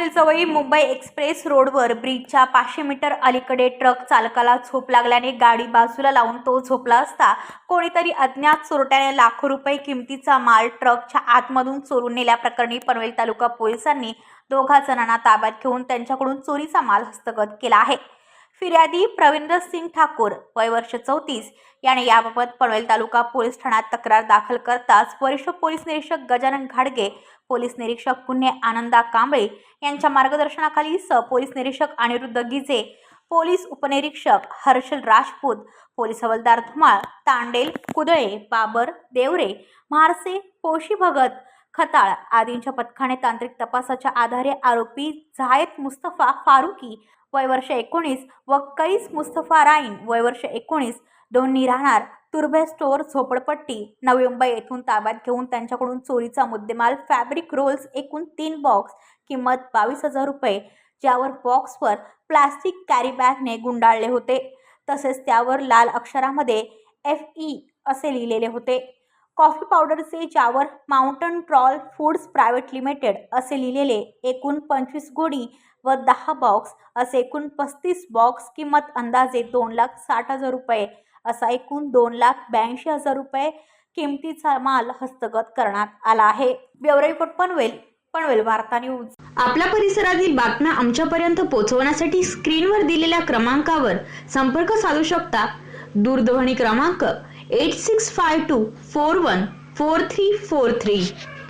Panvel Mumbai express रोडवर ब्रिजच्या पाचशे मीटर अलीकडे ट्रक चालकाला झोप लागल्याने गाडी बाजूला लावून तो झोपला असता कोणीतरी अज्ञात चोरट्याने लाखो रुपये किमतीचा माल ट्रकच्या आतमधून चोरून नेल्याप्रकरणी पनवेल तालुका पोलिसांनी दोघा जणांना ताब्यात घेऊन त्यांच्याकडून चोरीचा माल हस्तगत केला आहे. फिर्यादी प्रवींद्र सिंग ठाकूर वय वर्ष चौतीस. याने याबाबत पनवेल तालुका पोलीस ठाण्यात तक्रार दाखल करताच वरिष्ठ पोलीस निरीक्षक गजानन घाडगे पोलीस निरीक्षक गुन्हे आनंदा कांबळे यांच्या मार्गदर्शनाखाली सहपोलीस निरीक्षक अनिरुद्ध गिजे पोलीस उपनिरीक्षक हर्षल राजपूत पोलीस हवालदार धुमाळ तांडेल कुदळे बाबर देवरे म्हारसे पोशी भगत खताळ आदींच्या पथकाने तांत्रिक तपासाच्या आधारे आरोपी झायद मुस्तफा फारुकी वय वर्ष एकोणीस व कैस मुस्तफा राईन वय वर्ष एकोणीस दोन्ही राहणार तुर्भे स्टोअर झोपडपट्टी नवी मुंबई येथून ताब्यात घेऊन त्यांच्याकडून चोरीचा मुद्देमाल फॅब्रिक रोल्स एकूण तीन बॉक्स किंमत बावीस हजार रुपये ज्यावर बॉक्सवर प्लास्टिक कॅरी बॅगने गुंडाळले होते. तसेच त्यावर लाल अक्षरामध्ये एफ ई असे लिहिलेले होते. कॉफी पावडरचे ज्यावर mountain trail foods private limited असे लिहिलेले एकूण पंचवीस गोडी व दहा बॉक्स असे एकूण पस्तीस बॉक्स किंमत अंदाजे दोन लाख साठ हजार रुपये असा एकूण दोन लाख ब्याऐंशी हजार रुपये किमतीचा माल हस्तगत करण्यात आला आहे. ब्युरो रिपोर्ट पनवेल पनवेल वार्ता न्यूज. आपल्या परिसरातील बातम्या आमच्यापर्यंत पोहोचवण्यासाठी स्क्रीनवर दिलेल्या क्रमांकावर संपर्क साधू शकता. दूरध्वनी क्रमांक 8652 414343.